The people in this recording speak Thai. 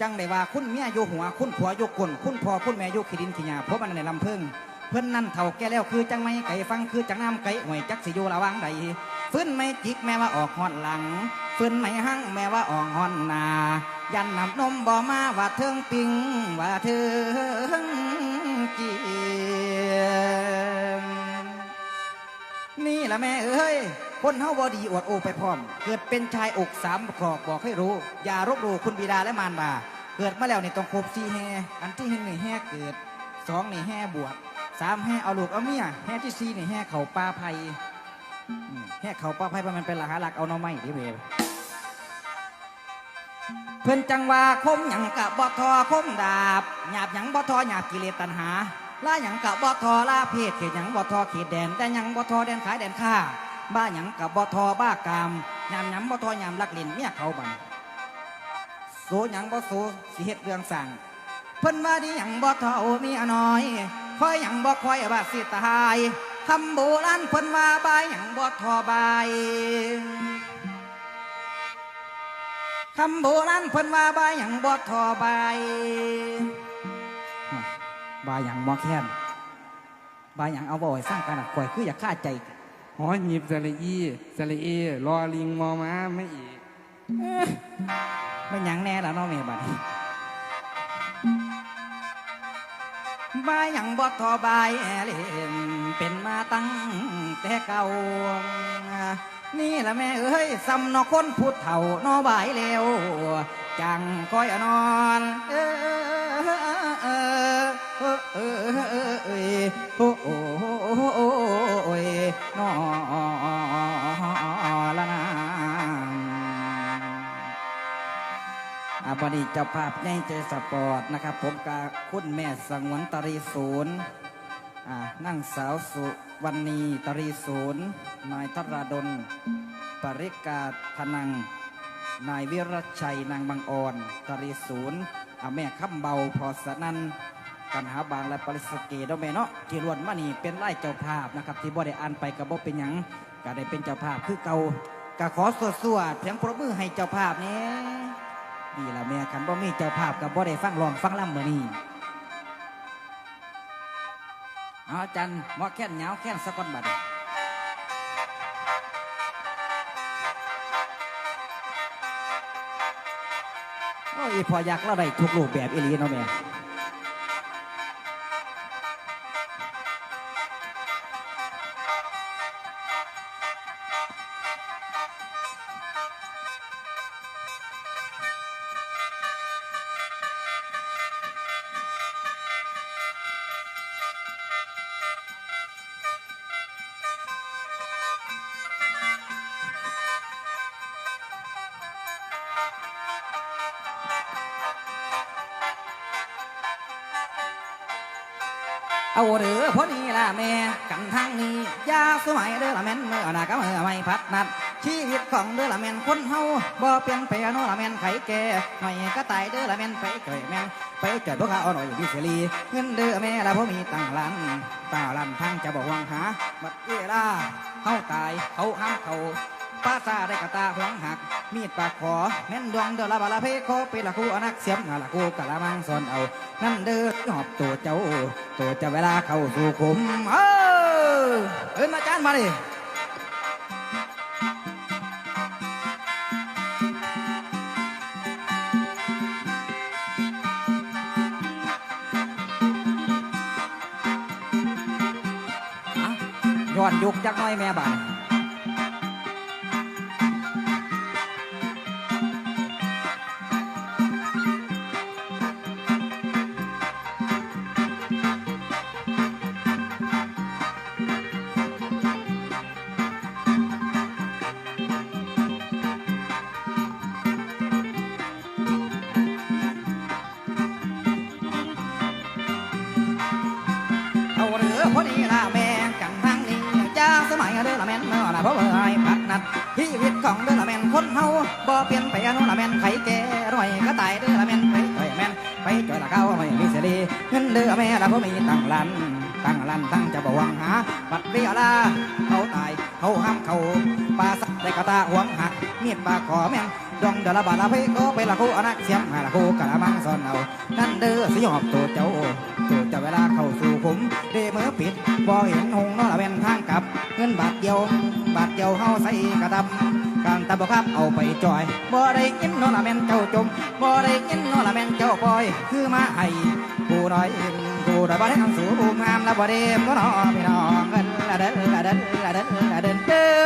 จังได้ว่าคุณเมียโยหัว คุณผัวอยู่ก้นคุณพ่อคุณแม่โยขี้ดินขี้หญ้าเพราะมันในลำเพิ่งเพิ่นนั่นเท่าแก่แล้วคือจังไม่ไก่ฟังคือจังน้ำไก่ห่วยจักสิโยระวังใดฟื้นไม่จิกแม่ว่าออกหอนหลังฟื้นไม่หั่งแม่ว่าออกหอนนา ยันนำนมบ่มาว่าเทิงปิงว่าเทิงจี ละแม่เอ้ยคนเฮาบอดีอวดโอไปพร้อม เกิดเป็นชายอกสามขอกบอกให้รู้ อย่ารบหลู่คุณบิดาและมารดา เกิดมาแล้วนี่ต้องครบสี่แห่อันที่หนึ่งนี่แห่เกิดสองนี่แห่บวชสามแห่เอาลูกเอาเมียแห่ที่สี่นี่แห่เขาปลาไผ่แห่เขาปลาไผ่เพราะมันเป็นหลักหลักเอาน่อไม้ดิเวยเพื่อนจังว่าคมหยังกะบ่ทอคมดาบหยาบหยังบ่ทอหยาบกิเลสตัณหา ล่าหยังกะบ่ทอล่าเพศเขตหยังบ่ทอเขตแดน แต่หยังบ่ทอแดนขายแดนค้าบ้าหยังกับบ่ทอบ้ากามยามหยังบ่ทอยามลักล่นเมียเขาบันโซหยังบ่โซสิเฮ็ดเรื่องสั่งเพิ่นว่าดีหยังบ่ทอเมียน้อยคอยหยังบ่คอยว่าสิตายคำโบราณเพิ่นว่าบายหยังบ่ทอบายคำโบราณเพิ่นว่าบายหยังบ่ทอบาย บายหยังบ่แค้นบายหยังเอาบ่ให้สร้างกันอะข่อยคืออยากฆ่าใจหอหยิบสระอีสระเอรอลิงมอม้าไม่อีกไม่หยังแน่แล้วเนาะแม่บัดนี้บายหยังบ่ทอบายแอเล่นเป็นมาตั้งแต่เก่า นี่ละแม่เอ้ยสำนอคนพูดเฒ่านอบายเร็วจังคอยนอน เออ โอ้โอ้โอ้ยนอละนางอาบดีเจ้าภาพในใจสปอร์ตนะครับ ผมกาคุณแม่สังวนตรีศูนย์อ่านั่งสาวสุวรรณีตรีศูนย์นายธราดลปริกาธนัง นายวิรชัยนางบางอ่อนตรีศูนย์อาแม่คำเบาพอสนัน กันหาบางและปริสเกเดาะแม่เนาะที่รวนมานี่เป็นไล่เจ้าภาพนะครับ ที่บ่ได้อ่านไปกับบ่เป็นหยังก็ได้เป็นเจ้าภาพคือเก่าก็ขอสวดสวดเพียงปรบมือให้เจ้าภาพนี้นี่ละแม่คันบ่มีเจ้าภาพกับบ่ได้ฟังรองฟังล่ำมือนี้เอาอาจันหมอแค้นเหงาแค้นสะกอนบัดนี้โอ้ยพออยากเราได้ทุกรูปแบบอีลีเนาะแม่ เอาเด้อพอดีละแม่กันทางนี้ยาสมัยเด้อละแม่นเมื่อหน้าก็เมื่อไม่พัดนัด ชีวิตของเด้อละแม่นคนเฮาบ่เปลี่ยนไปโนละแม่นไข่แก่หน่อยก็ตายเด้อละแม่นไปเกิดแม่นไปเกิดพวกเขาเอาหน่อยวิเศรีเงินเด้อแม่ละพ่มีตังหลันตาลันทางจะบอกวังหาบัดเวลาเฮาตายเขาห้ามเขา ป้าซาได้กระตาหวงหัก มีดปากขอแม่นดวงเด้อละบาละเพโคเป็นละคู่อนักเสียมาละคู่กะละมังสอนเอา นั่นเด้อหอบตัวเจ้าตัวจะเวลาเข้าสู่ขุมเออเอินอาจารย์มาดิอะย้อนยุกจักหน้อยแม่บ้าน แม่นเดือละเพราะเมื่อไอ้พัดนัดชีวิตของเด้อละแม่นคนเฮาบ่เปลี่ยนไปอันนู้นละแม่นไข่แก่ร่อยก็ตายเด้อละแม่นไปจ่อยแม่นไปจ่อยละเก้าไม่มีเสียดีเงินเด้อแม่ละเพราะมีตั้งลันตั้งลันตั้งจะบ่หวังหาบัดเรียลาเขาตายเขาห้ามเขาปลาสักได้กระตาหวงหักมีดปากขอแม่งดองเดอละบาละเพโกไปละคู่อนักเสียมหาละคู่กะละมังสยอบตัวเจ้าตัวเจ้าาเข้าสู่ขุมเดเมื่อปิดบ่เห็นหงนอละแว่นทางกลับ เงินบาทเดียว บาทเดียวเฮาใส่กระดับการตะบครับเอาไปจอยบ่ได้กินนอละแมนเจ้าจมบ่ได้กินนอละแมนเจ้าปล่อย คือมาให้กูน้อยเอ็นกูระบาดให้ทางสูงงามแล้วบ่เดมก็นอพี่น้องเงินละเด้อละเด้อละเด้อละเด้อ